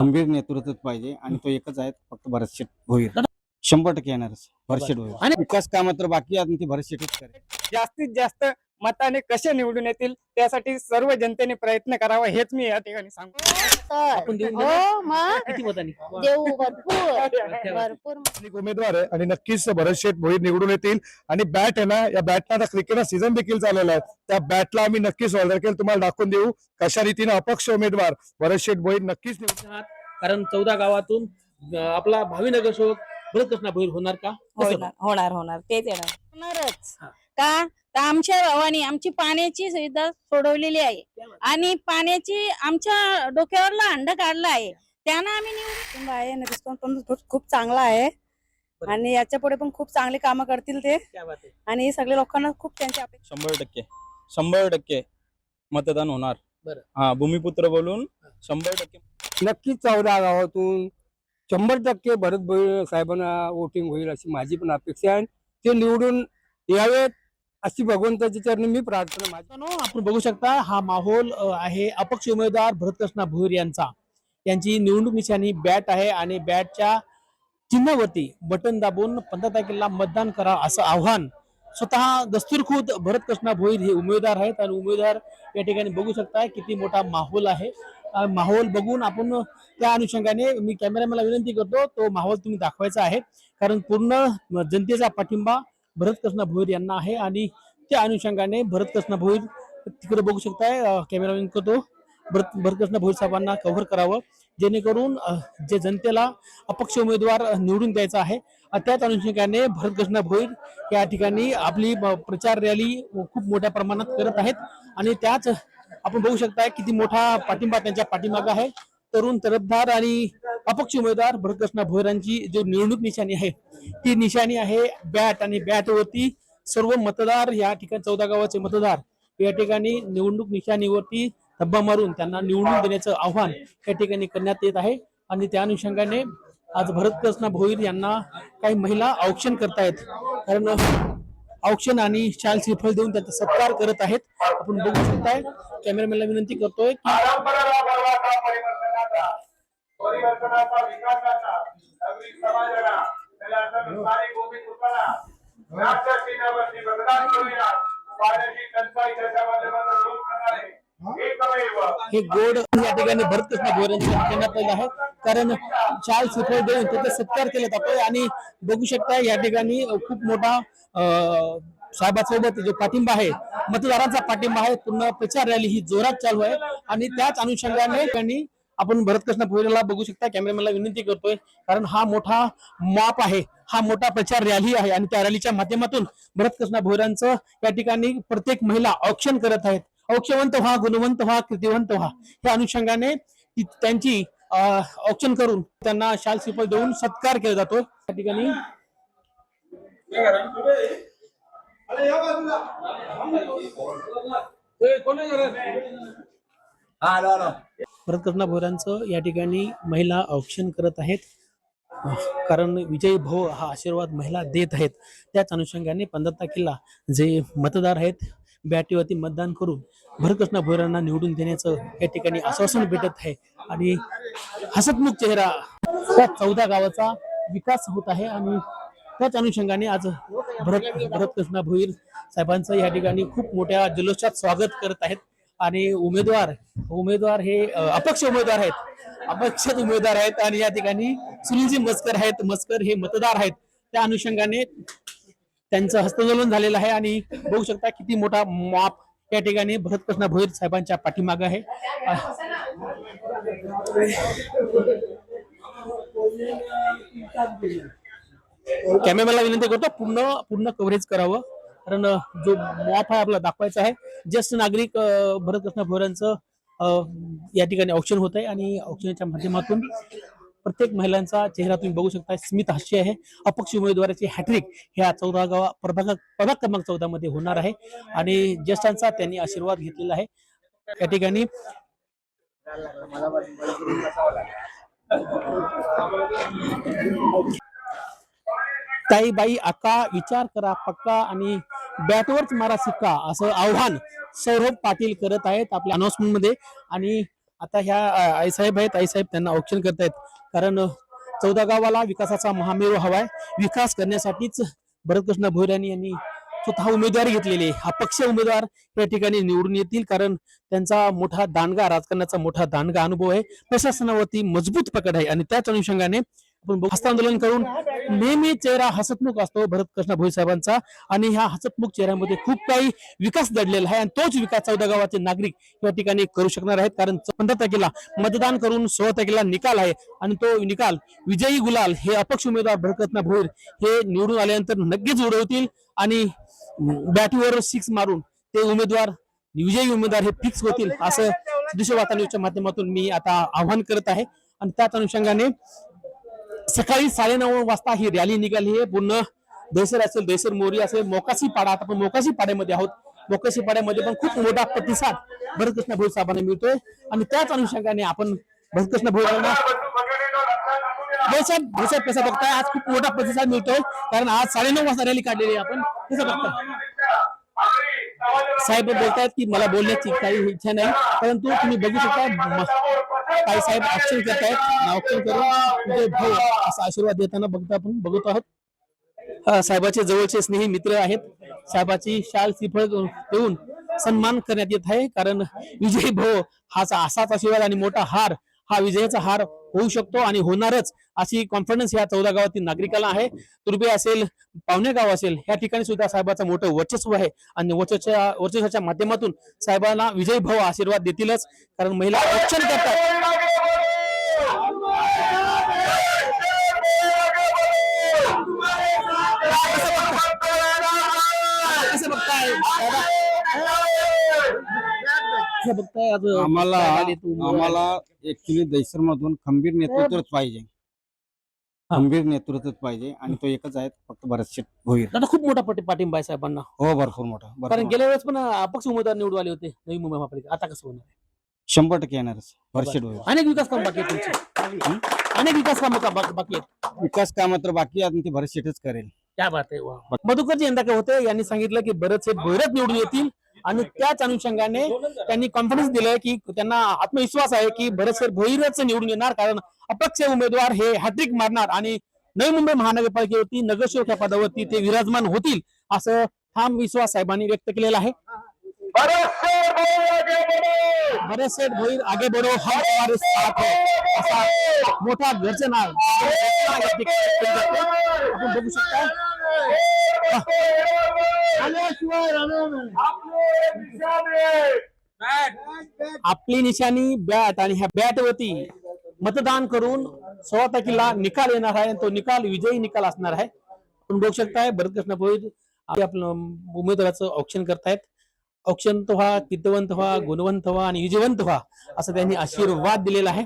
गंभीर नेतृत्व पाहिजे आणि तो एकच आहे फक्त भरत शेठ भोईर. शंभर टक्के येणारच भरत शेठ भोईर. आणि विकास कामात तर बाकी आहे ती भरत शेठच करेल. जास्तीत जास्त मताने कसे निवडून येतील त्यासाठी सर्व जनतेने प्रयत्न करावा हेच मी या ठिकाणी सांगतो? हो मग? किती मतांनी? देऊ भरपूर भरपूर एक उमेदवार आहे आणि नक्कीच भरत शेठ भोईर निवडून येतील. आणि बॅट आहे ना या बॅटला आता क्रिकेटचा सीझन देखील चाललेला आहे. त्या बॅटला आम्ही नक्कीच ऑर्डर केलं. तुम्हाला दाखवून देऊ कशा रीतीने अपक्ष उमेदवार भरत शेठ भोईर नक्कीच निवडून आहात. कारण चौदा गावातून आपला भावी नगरसेवक भरत कृष्णा भोईर होणार का? होणार होणार होणार. तेच येणार. होणारच. का? तर आमच्या गावाने आमची पाण्याची सुविधा सोडवलेली आहे. आणि पाण्याची आमच्या डोक्यावरला अंड काढलं आहे. त्यानं आम्ही निवडून आहे आणि रिस्पॉन्स पण खूप- खूप चांगला आहे. आणि याच्यापुढे पण खूप चांगली कामं करतील ते. क्या बात आहे. आणि सगळे लोकांना खूप त्यांची अपेक्षा शंभर टक्के. शंभर टक्के मतदान होणार. बरं. हा भूमिपुत्र बोलून शंभर टक्के नक्कीच चौदा गावातून शंभर टक्के भरत साहेबांना वोटिंग होईल अशी माझी पण अपेक्षा आहे. ते निवडून यावेत. अशी भगवंताची चरणी मी प्रार्थना माझी. आपण बघू शकता हा माहोल आहे अपक्ष उमेदवार भरतकृष्णा भोईर यांचा. यांची निवडणूक निशाणी बॅट आहे आणि बॅटच्या चिन्हावरती बटन दाबून पंधरा तारखेला मतदान करा असं आव्हान. स्वतः दस्तूरखुद भरतकृष्णा भोईर हे उमेदवार आहेत आणि उमेदवार या ठिकाणी बघू शकता किती मोठा माहोल आहे. माहोल बघून आपण त्या अनुषंगाने मी कॅमेरामॅनला विनंती करतो तो माहोल तुम्ही दाखवायचा आहे. कारण पूर्ण जनतेचा पाठिंबा भरतकृष्ण भोईर यांना आहे आणि त्या अनुषंगाने भरतकृष्ण भोईर तिकडे बघू शकताय. कॅमेरामॅन करतो. भरत भरतकृष्ण भोईर साहेबांना कव्हर करावं. जेणेकरून जे जनतेला अपक्ष उमेदवार निवडून द्यायचा आहे त्याच अनुषंगाने भरतकृष्ण भोईर या ठिकाणी आपली प्रचार रॅली खूप मोठ्या प्रमाणात करत आहेत. आणि त्याच आपण बघू शकताय किती मोठा पाठिंबा त्यांच्या पाठीमागा आहे. तरुण तरफदार आणि अपक्ष उमेदवार भरतकृष्ण भोईरांची जो निवडणूक निशाणी आहे ती निशाणी आहे बॅट. आणि बॅटवरती सर्व मतदार या ठिकाणी चौदा गावाचे मतदार या ठिकाणी निवडणूक निशाणीवरती धब्बा मारून त्यांना निवडून देण्याचं आव्हान या ठिकाणी करण्यात येत आहे. आणि त्या अनुषंगाने आज भरतकृष्ण भोईर यांना काही महिला औक्षण करतायत. कारण औक्षण आणि शाल श्रीफळ देऊन त्यांचा सत्कार करत आहेत. आपण बघू शकताय कॅमेरामॅनला विनंती करतोय परिवर्तनाचा विकासाचा नागरिक समाजाला त्याला राष्ट्र चिन्हावरती मतदान करूया. पाण्याची टंचाई त्याच्या माध्यमातून दूर करणारे. हे. गोड या ठिकाणी भरतकृष्ण भोईर यांच्या करण्यात आलेलं आहे कारण शाल श्रीफळ देऊन त्याचा सत्कार केला जातोय आणि बघू शकता या ठिकाणी खूप मोठा साहेबासोबत जो पाठिंबा आहे मतदारांचा पाठिंबा आहे. पूर्ण प्रचार रॅली ही जोरात चालू आहे. आणि त्याच अनुषंगाने त्यांनी आपण भरतकृष्ण भोईरला बघू शकता कॅमेरामॅनला विनंती करतोय कारण हा मोठा माप आहे. हा मोठा प्रचार रॅली आहे आणि त्या रॅलीच्या माध्यमातून भरतकृष्ण भोईरांचं या ठिकाणी प्रत्येक महिला औक्षण करत आहेत. औक्षवंत व्हा गुणवंत व्हा कृतिवंत व्हा. या अनुषंगाने ती- त्यांची औक्षण करून त्यांना शाल श्रीफळ देऊन सत्कार केला जातो. या ठिकाणी भरतकृष्ण भोईरांचं या ठिकाणी महिला औक्षण करत आहेत. कारण विजयी भाऊ हा आशीर्वाद महिला देत आहेत. त्याच अनुषंगाने पंधरा तारखेला जे मतदार आहेत बॅटीवरती मतदान करून भरतकृष्ण भोईरांना निवडून देण्याचं या ठिकाणी आश्वासन भेटत आहे आणि हसतमुख चेहरा त्या चौदा गावाचा विकास होत आहे आणि त्याच अनुषंगाने आज भरत भरतकृष्णा भोईर साहेबांचं या ठिकाणी खूप मोठ्या जल्लोषात स्वागत करत आहेत. आणि उमेदवार उमेदवार हे अपक्ष उमेदवार आहेत. अपक्ष उमेदवार आहेत आणि या ठिकाणी सुनीलजी मस्कर आहेत. मस्कर हे मतदार आहेत. त्या अनुषंगाने त्यांचं हस्तंदोलन झालेलं आहे आणि बघू शकता किती मोठा माप या ठिकाणी भरतकृष्ण भोईर साहेबांच्या पाठीमाग आहे. कॅमेराला विनंती करतो पूर्ण पूर्ण कव्हरेज करावं. कारण जो मॉप आहे आपला दाखवायचा आहे. ज्येष्ठ नागरिक भरतकृष्ण भोरांचं या ठिकाणी औक्षण होत आहे आणि औक्षणाच्या माध्यमातून प्रत्येक महिलांचा चेहरा तुम्ही बघू शकता स्मित हास्य आहे. अपक्ष उमेदवाराची हॅट्रिक ह्या चौदा गावा प्रभाग प्रभाग क्रमांक चौदा मध्ये होणार आहे. आणि ज्येष्ठांचा त्यांनी आशीर्वाद घेतलेला आहे. या ठिकाणी ताई बाई आका विचार करा पक्का आणि बॅटवरच मारा सिक्का असं आव्हान सौरभ पाटील करत आहेत आपल्या अनाउन्समेंटमध्ये. आणि आता ह्या आईसाहेब आहेत आईसाहेब त्यांना औक्षण करतायत. कारण चौदा गावाला विकासाचा महामेरू हवाय. विकास करण्यासाठीच भरतकृष्ण भोईराणी यांनी स्वतः उमेदवारी घेतलेली आहे. अपक्ष उमेदवार या ठिकाणी निवडून येतील कारण त्यांचा मोठा दांडगा राजकारणाचा मोठा दांडगा अनुभव आहे. प्रशासनावरती मजबूत पकड आहे. आणि त्याच अनुषंगाने आपण बघू- करून नेहमी चेहरा हसतमुख असतो भरत कृष्ण भोई साहेबांचा. आणि ह्या हसतमुख चेहऱ्यामध्ये खूप काही विकास दडलेला आहे. आणि तोच विकास चौदा गावाचे नागरिक या ठिकाणी करू शकणार आहेत. कारण पंधरा तारखेला मतदान करून सोळा तारखेला निकाल आहे. आणि तो निकाल विजयी गुलाल हे अपक्ष उमेदवार भरतरत्न भोईर हे निवडून आल्यानंतर नक्कीच उडवतील. आणि बॅटीवर सिक्स मारून ते उमेदवार विजयी उमेदवार हे फिक्स होतील असं सदृश्य वार्तान्यूजच्या माध्यमातून मी आता आव्हान करत आहे. आणि त्याच अनुषंगाने सकाळी साडेनऊ वाजता ही रॅली निघाली आहे. पूर्ण दहसर असेल दहसर मोरी असेल मोकाशी पाडा. आता आपण मोकाशी पाड्यामध्ये आहोत. मोकाशी पाड्यामध्ये पण खूप मोठा प्रतिसाद भरतकृष्ण भोई साहेबांना मिळतोय. आणि त्याच अनुषंगाने आपण भरतकृष्ण भोई यांना साहेब कसं बघताय? आज खूप मोठा प्रतिसाद मिळतोय. कारण आज साडेनऊ वाजता रॅली काढलेली आहे आपण. कसं बघताय? साहेब बोलतायत की मला बोलण्याची काही इच्छा नाही. परंतु तुम्ही बघू शकता काही साहेब ऑप्शन आहेत ऑप्शन करून विजय भाऊ असा आशीर्वाद देताना बघता आपण बघत आहोत. साहेबाचे जवळचे स्नेही मित्र आहेत. साहेबाची शाल श्रीफळ देऊन सन्मान करण्यात येत आहे. कारण विजयी भाऊ हाचा असाच आशीर्वाद आणि मोठा हार हा विजयाचा हार होऊ शकतो आणि होणारच अशी कॉन्फिडन्स या चौदा गावातील नागरिकाला आहे. तुर्बे असेल पावणे गाव असेल या ठिकाणी सुद्धा साहेबाचं मोठं वर्चस्व आहे. आणि वर्चस्वाच्या वर्चस्वाच्या माध्यमातून साहेबांना विजय भाव आशीर्वाद देतीलच. कारण महिला रक्षण करतात. कसं बघताय? बघताय आज आम्हाला तू- आम्हाला ऍक्च्युली दैसर मधून खंबीर नेतृत्वच पाहिजे. खंबीर नेतृत्वच पाहिजे आणि तो एकच आहे फक्त भरतशेठ भोईर. दादा खूप मोठा पाठी- पाठिंबा आहे साहेबांना. हो भरपूर मोठा कारण गेल्या वेळेस पण अपक्ष उमेदवार निवडून आले होते नवी मुंबई महापालिका आता कसं होणार शंभर टक्के येणारच भरतशेठ भोईर. अनेक विकास काम बाकी आहेत तुमचे. अनेक विकास काम बाकी आहेत? विकास काम तर बाकी आहे आणि ते भरतशेठच करेल. क्या बात आहे वा. मधुकरजी यंदा काय होते? यांनी सांगितलं की बरेचसे भैरत निवडून येतील. आणि त्याच अनुषंगाने त्यांनी कॉन्फिडन्स दिलं की त्यांना आत्मविश्वास आहे की बरेचसे भैरच निवडून येणार कारण अपक्ष उमेदवार हे हॅट्रिक मारणार आणि नवी मुंबई महानगरपालिकेवरती नगरसेवक या पदावरती ते विराजमान होतील असं ठाम विश्वास साहेबांनी व्यक्त केलेला आहे. भोईर आगे बढो हम हमारे साथ है असा मोठा गर्जना. आपण बघू शकता. आपली निशाणी. बॅट आणि ह्या बॅट वरती मतदान करून सोळा तारखेला निकाल येणार आहे आणि तो निकाल विजयी निकाल असणार आहे. आपण बघू शकताय भरतकृष्ण आपल्या आपलं उमेदवाराचं औक्षण करतायत. औक्षण तो व्हा कितवंत व्हा गुणवंत व्हा आणि विजयवंत व्हा असं त्यांनी आशीर्वाद दिलेला आहे.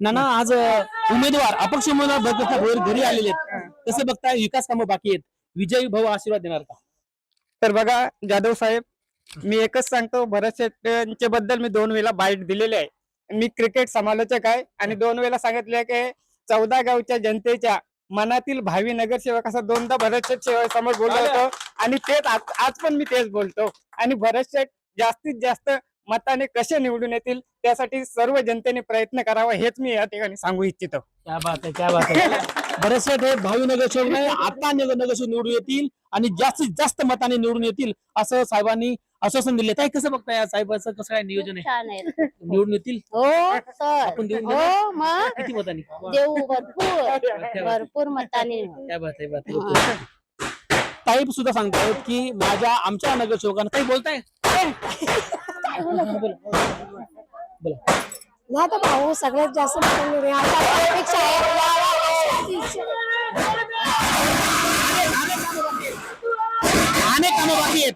नाना आज उमेदवार अपक्ष उमेदवार भरतकृष्ण भोईर घरी आलेले आहेत. कसं बघताय विकास कामं बाकी आहेत. विजयी भाऊ आशीर्वाद देणार का? तर बघा जाधव साहेब मी एकच सांगतो भरत शेट्टींच्या बद्दल मी दोन वेळा बाईट दिलेले आहे. मी क्रिकेट समालोचक आहे आणि दोन वेळा सांगितले की चौदा गावच्या जनतेच्या मनातील भावी नगरसेवक असं दोनदा भरत शेठ सेवा- समोर बोललो होतो. आणि तेच आज आज पण मी तेच बोलतो. आणि भरत शेठ जास्तीत जास्त मताने कसे निवडून येतील त्यासाठी सर्व जनतेने प्रयत्न करावा हेच मी या ठिकाणी सांगू इच्छितो. क्या बात आहे क्या बात आहे. बरेचसे हे भावी नगरसेवक नाही आता नगर- नगरसेवक निवडून येतील आणि जास्तीत जास्त मताने निवडून येतील असं साहेबांनी आश्वासन दिले. ताई कसं बघताय या साहेबाचं कसं काय नियोजन आहे? छान आहे. निवडून येतील? हो आपण देऊन? हो मग. किती मतांनी? देऊ भरपूर. भरपूर मताने. काय बात आहे बात आहे. ओके. ताई सुद्धा सांगतायत की माझ्या आमच्या नगरसेवकांना काही बोलताय? बोला ना तर भाऊ सगळ्यात जास्त अपेक्षा अनेक कामं बाकी आहेत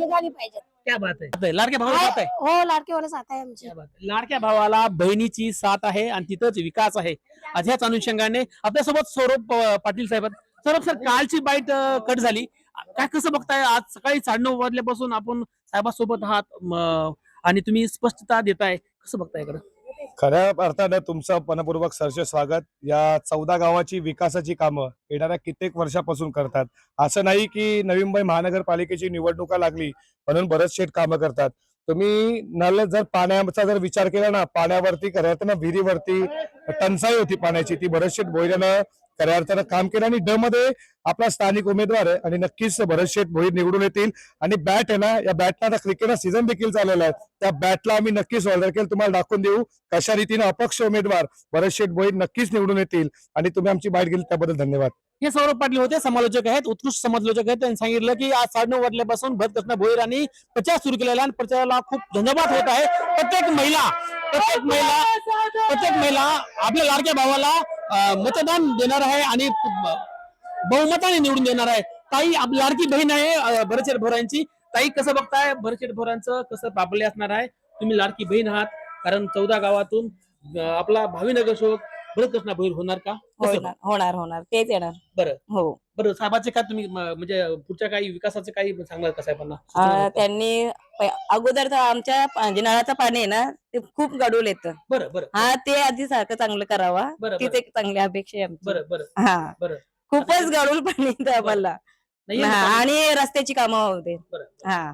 झाली पाहिजे क्या बात आहे लाडक्या भावाला साथ आहे हो लाडकेवाला साथ आहे आमची क्या बात आहे. लाडक्या भावाला बहिणीची साथ आहे आणि तिथंच विकास आहे आज ह्याच अनुषंगाने आपल्यासोबत सौरभ अं, पाटील साहेब आहेत. सर सर कालची बाईट कट झाली. काय कसं बघताय? आज सकाळी साडेनऊ वाजल्यापासून आपण साहेबांसोबत आहात आणि तुम्ही स्पष्टता देताय. कसं बघताय इकडं? खऱ्या अर्थानं तुमचं मनपूर्वक सरचे स्वागत. या चौदा गावाची विकासाची कामं येणाऱ्या कित्येक वर्षापासून करतात. असं नाही की नवी मुंबई महानगरपालिकेची निवडणुका लागली म्हणून बरेच शेट कामं करतात. तुम्ही नल जर पाण्याचा जर विचार केला ना पाण्यावरती खऱ्या अर्थानं विहिरीवरती टंचाई होती पाण्याची ती बरेच शेठ बोयल्यानं खऱ्या अर्थानं काम केलं आणि ड मध्ये आपला स्थानिक उमेदवार आहे आणि नक्कीच भरत शेठ भोईर निवडून येतील. आणि बॅट आहे ना या बॅटला आता क्रिकेटचा सीझन देखील चाललेला आहे. त्या बॅटला आम्ही नक्कीच ऑर्डर केलं. तुम्हाला दाखवून देऊ कशा रीतीने अपक्ष उमेदवार भरत शेठ भोईर नक्कीच निवडून येतील. आणि तुम्ही आमची बाईट गेली त्याबद्दल धन्यवाद. हे सौरभ पाटील होते समालोचक आहेत उत्कृष्ट समालोचक आहेत. त्यांनी सांगितलं की आज साडेनऊ वाजल्यापासून भरतकृष्ण भोईर यांनी प्रचार सुरू केलेला आहे आणि प्रचाराला खूप झंझावात होत आहे. प्रत्येक महिला प्रत्येक महिला प्रत्येक महिला आपल्या लाडक्या भावाला मतदान देणार आहे आणि बहुमताने निवडून देणार आहे. ताई आपली लाडकी बहीण आहे भरतशेठ भोरांची. ताई कसं बघताय? भरतशेठ भोरांचं कसं पापले असणार आहे? तुम्ही लाडकी बहीण आहात कारण चौदा गावातून आपला भावी नगरसेवक भरतकृष्ण भोईर होणार का? होणार होणार होणार. तेच येणार. बरं. हो. बरं साहेबाचे काय तुम्ही म- म्हणजे पुढच्या काही विकासाचे काही सांगणार का साहेबांना? अं, त्यांनी प- अगोदर तर आमच्या पा- जे नळाचं पाणी आहे ना ते खूप गडूल येतं. बरं बरं हा ते आधी सारखं चांगलं करावा. बरं तीच बरं एक चांगली अपेक्षा आहे आमची. बरं बरं. हा. बरं. खूपच गडूल पाणी येतं आम्हाला. नाही हा, आणि रस्त्याची कामं होते बरं. हा.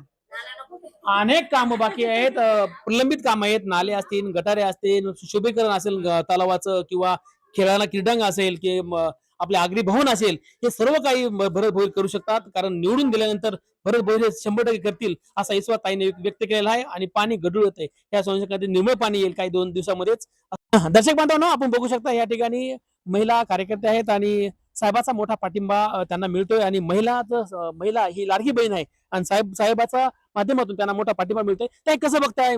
अनेक कामं बाकी आहेत. अं, प्रलंबित काम आहेत. नाले असतील गटारे असतील सुशोभीकरण असेल ग- तलावाचं किंवा खेळायला क्रीडांग असेल की म- आपले आगरी भवन असेल हे सर्व काही भरत भोईर करू शकतात. कारण निवडून गेल्यानंतर भरत भोईर हे शंभर टक्के करतील असा विश्वास ताईने व्यक्त केलेला आहे. आणि पाणी गडूळ होते या संशोधनामध्ये निर्मळ पाणी येईल काही दोन दिवसामध्येच. दर्शक बांधवांना आपण बघू शकता या ठिकाणी महिला कार्यकर्ते आहेत आणि साहेबाचा मोठा पाठिंबा त्यांना मिळतोय. आणि महिला महिला ही लाडकी बहीण आहे. आणि साहेब साहेबाचा माध्यमातून त्यांना मोठा पाठिंबा मिळतोय. ते कसं बघताय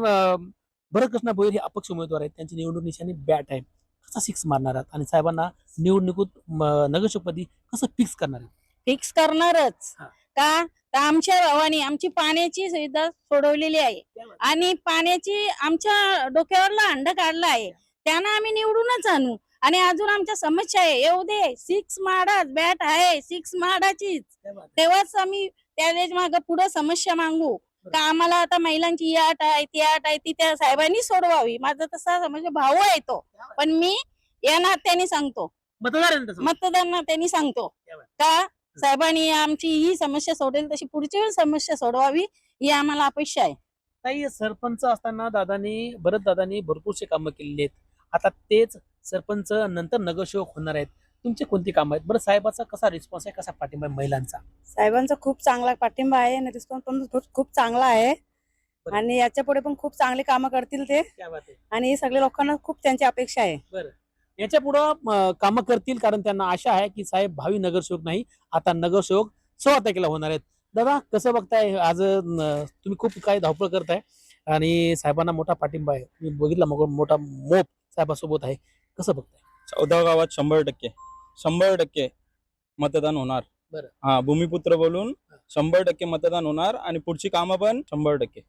भरतकृष्ण भोईर हे अपक्ष उमेदवार आहेत. त्यांची निवडणूक निशाणी बॅट आहे. कसा सिक्स मारणार आहात? आणि साहेबांना निवडणुकीत म, नगरसेवकपदी कसं फिक्स करणार फिक्स करणारच. हा. का? तर आमच्या भावानी आमची पाण्याची सुविधा सोडवलेली आहे. आणि पाण्याची आमच्या डोक्यावरला अंड काढला आहे. त्यांना आम्ही निवडूनच आणू. आणि अजून आमच्या समस्या आहे. येऊ दे. सिक्स माडाच. बॅट आहे. सिक्स माडाचीच. तेव्हाच आम्ही त्या माग पुढे समस्या मागू का आम्हाला आता महिलांची ही अट आहे ती अट आहे ती त्या साहेबांनी सोडवावी. माझा तसा म्हणजे भाऊ आहे तो. पण मी या नात्याने सांगतो. मतदार? मतदारांना त्यांनी सांगतो. का साहेबांनी आमची ही समस्या सोडेल तशी पुढची समस्या सोडवावी ही आम्हाला अपेक्षा आहे. ताई सरपंच असताना दादानी भरत दादानी भरपूरसे कामं केलेली आहेत. आता तेच सरपंच नंतर नगरसेवक होणार आहेत. तुमचे कोणती कामं आहेत? बरं साहेबाचा कसा रिस्पॉन्स आहे? कसा पाठिंबा आहे महिलांचा? साहेबांचा खूप चांगला पाठिंबा आहे आणि रिस्पॉन्स पण खूप- खूप चांगला आहे. बरं. आणि याच्यापुढे पण खूप चांगली कामं करतील ते. क्या बात आहे. आणि सगळ्या लोकांना खूप त्यांची अपेक्षा आहे. याच्या पुढं कामं करतील कारण त्यांना आशा आहे की साहेब भावी नगरसेवक नाही आता नगरसेवक सोळा तारखेला होणार आहेत. दादा कसं बघताय? आज तुम्ही खूप काही धावपळ करताय आणि साहेबांना मोठा पाठिंबा आहे. मी बघितला मग मोठा मोप साहेबासोबत आहे. कसं बघताय? चौदा गावात शंभर टक्के. शंभर टक्के मतदान होणार. बरं. हा भूमिपुत्र बोलून शंभर टक्के मतदान होणार आणि पुढची कामं पण शंभर टक्के.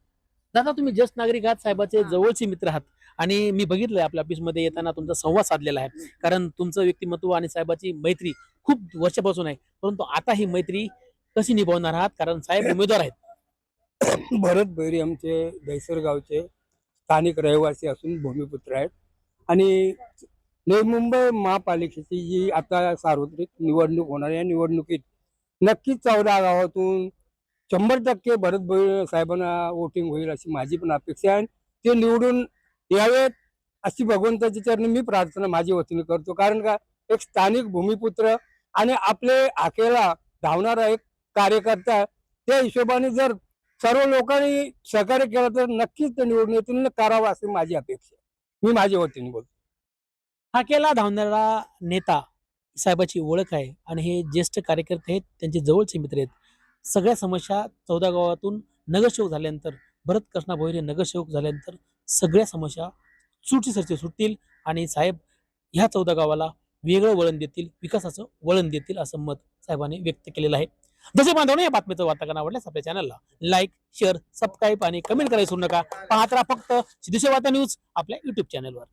दादा तुम्ही ज्येष्ठ नागरिक आहात साहेबाचे जवळचे मित्र आहात आणि मी बघितलंय आपल्या ऑफिसमध्ये येताना तुमचा संवाद साधलेला आहे. कारण तुमचं व्यक्तिमत्व आणि साहेबाची मैत्री खूप वर्षापासून आहे. परंतु आता ही मैत्री कशी निभावणार आहात? कारण साहेब उमेदवार आहेत. भरत भैरी आमचे दहिसर गावचे स्थानिक रहिवासी असून भूमिपुत्र आहेत. आणि नवी मुंबई महापालिकेची जी आता सार्वत्रिक निवडणूक होणार आहे या निवडणुकीत नक्कीच चौदा गावातून शंभर टक्के भरत साहेबांना वोटिंग होईल अशी माझी पण अपेक्षा आहे. ते निवडून यावेत अशी भगवंताची चरणी मी प्रार्थना माझ्या वतीने करतो. कारण का एक स्थानिक भूमिपुत्र आणि आपले हाकेला धावणारा एक कार्यकर्ता त्या हिशोबाने जर सर्व लोकांनी सहकार्य केलं तर नक्कीच ते निवडून येतील करावं अशी माझी अपेक्षा आहे. मी माझ्या वतीने बोलतो. हाकेला धावणारा नेता साहेबाची ओळख आहे आणि हे ज्येष्ठ कार्यकर्ते आहेत त्यांचे जवळचे मित्र आहेत. सगळ्या समस्या चौदा गावातून नगरसेवक झाल्यानंतर भरत कृष्णा भोईरे नगरसेवक झाल्यानंतर सगळ्या समस्या सुटीसरचे सुटतील आणि साहेब ह्या चौदा गावाला वेगळं वळण देतील विकासाचं वळण देतील असं मत साहेबांनी व्यक्त केलेलं आहे. जसे बांधवणे या बातमीचं वार्ताकरण आवडल्यास आपल्या चॅनलला लाईक शेअर सबस्क्राईब आणि कमेंट करायला सोडू नका. पाहत राहा फक्त सिद्धेश्वर वार्ता न्यूज आपल्या युट्यूब चॅनलवर